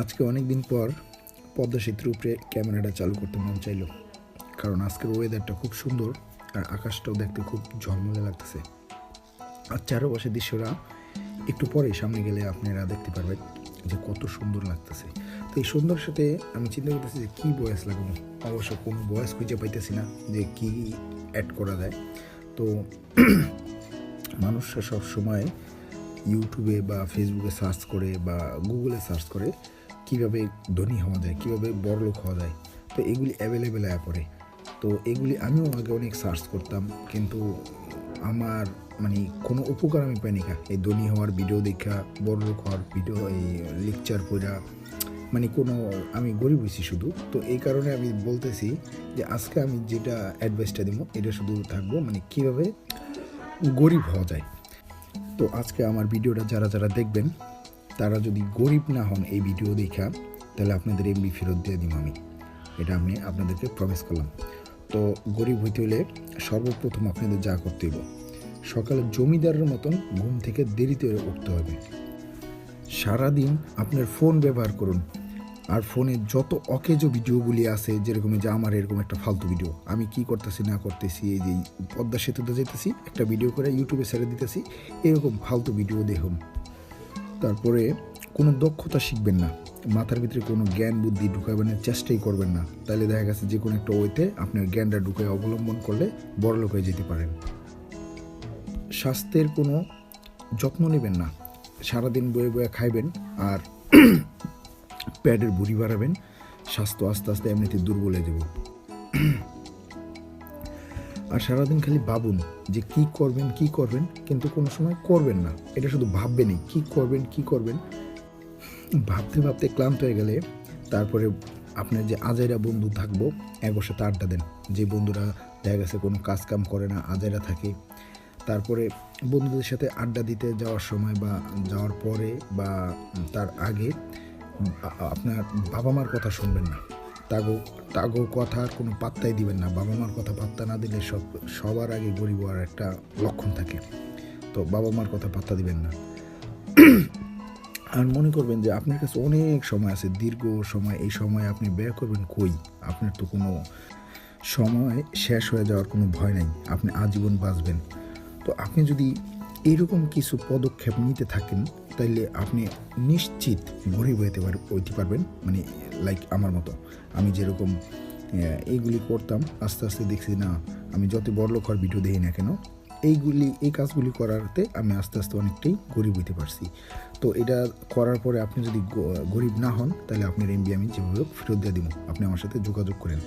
আজকে অনেক দিন পর পদ্মা সেতুর উপরে ক্যামেরাটা চালু করতে মন চাইলো। কারণ আজকের ওয়েদারটা খুব সুন্দর আর আকাশটাও দেখতে খুব ঝলমলে লাগতেছে। আর চারপাশে দৃশ্যরা একটু পরে সামনে গেলে আপনারা দেখতে পারবেন যে কত সুন্দর লাগতেছে। তো এই সুন্দর সাথে আমি চিন্তা করতেছি যে কী বয়স লাগাবো? অবশ্য কোনো বয়স খুঁজে পাইতেছি না যে কি অ্যাড করা যায়। তো মানুষরা সব সময় ইউটিউবে বা ফেসবুকে সার্চ করে বা গুগলে সার্চ করে কীভাবে ধনী হওয়া যায়, কীভাবে বড়লোক হওয়া যায়, তো এগুলি অ্যাভেলেবেল হয়ে পড়ে। তো এগুলি আমিও আগে অনেক সার্চ করতাম, কিন্তু আমার মানে কোনো উপকার আমি পাইনি কা। এই ধনী হওয়ার ভিডিও দেখা, বড়লোক হওয়ার ভিডিও এই লেকচার পড়া মানে কোনো, আমি গরিব হয়েছি শুধু। তো এই কারণে আমি বলতেছি যে আজকে আমি যেটা অ্যাডভাইসটা দিব, এটা শুধু থাকব মানে কীভাবে গরিব হওয়া যায়। তো আজকে আমার ভিডিওটা যারা যারা দেখবেন তারা যদি গরিব না হন এই ভিডিও দেখা, তাহলে আপনাদের এমবি ফেরত দিয়ে দিব আমি। এটা আমি আপনাদেরকে প্রমিস করলাম। তো গরিব হইতে হলে সর্বপ্রথম আপনাদের যা করতে হইব, সকালে জমিদারের মতন ঘুম থেকে দেরিতে উঠতে হবে। সারাদিন আপনার ফোন ব্যবহার করুন, আর ফোনে যত অকেজো ভিডিওগুলি আছে, যেরকম যে আমার এরকম একটা ফালতু ভিডিও, আমি কি করতেছি, না করতেছি, এই যে পদ্মা সেতুতে যেতেছি একটা ভিডিও করে ইউটিউবে ছেড়ে দিতেছি, এরকম ফালতু ভিডিও দেখুন। তারপরে কোনো দক্ষতা শিখবেন না, মাথার ভিতরে কোনো জ্ঞান বুদ্ধি ঢুকাবেনের চেষ্টাই করবেন না। তাহলে দেখা গেছে যে কোনো একটা ওয়েতে আপনার জ্ঞানটা ঢুকে অবলম্বন করলে বড়লোক হয়ে যেতে পারেন। স্বাস্থ্যের কোনো যত্ন নেবেন না, সারাদিন বয়ে বয়ে খাইবেন আর প্যাডের বুড়ি বাড়াবেন, স্বাস্থ্য আস্তে আস্তে এমনিতে দুর্বল হয়ে যাব। আর সারাদিন খালি ভাবুন যে কি করবেন কি করবেন, কিন্তু কোনো সময় করবেন না। এটা শুধু ভাববেনই, কি করবেন কি করবেন। ভাবতে ভাবতে ক্লান্ত হয়ে গেলে তারপরে আপনার যে আজাইরা বন্ধু থাকব একবার সাথে আড্ডা দেন। যে বন্ধুরা দেখা গেছে কোনো কাজ কাম করে না, আজাইরা থাকে, তারপরে বন্ধুদের সাথে আড্ডা দিতে যাওয়ার সময় বা যাওয়ার পরে বা তার আগে আপনার বাবা মার কথা শুনবেন না। তাগো তাগো কথার কোনো পাত্তাই দিবেন না। বাবা মার কথা পাত্তা না দিলে সব, সবার আগে গরিব হওয়ার একটা লক্ষণ থাকে। তো বাবা মার কথা পাত্তা দিবেন না। আর মনে করবেন যে আপনার কাছে অনেক সময় আছে, দীর্ঘ সময়, এই সময় আপনি ব্যয় করবেন কই? আপনার তো কোনো সময় শেষ হয়ে যাওয়ার কোনো ভয় নেই। আপনি আজীবন বাঁচবেন। তো আপনি যদি এরকম কিছু পদক্ষেপ নিতে থাকেন তাইলে আপনি নিশ্চিত গরিব হইতে পার, হইতে পারবেন মানে লাইক আমার মতো। আমি যেরকম এইগুলি করতাম, আস্তে আস্তে দেখছি না, আমি যত বড়লোক হওয়ার ভিডিও দেখি না কেন, এইগুলি, এই কাজগুলি করাতে আমি আস্তে আস্তে অনেকটাই গরিব হইতে পারছি। তো এটা করার পরে আপনি যদি গরিব না হন তাহলে আপনার এমবি আমি যেভাবে ফেরত দিয়ে দিব। আপনি আমার সাথে যোগাযোগ করেন।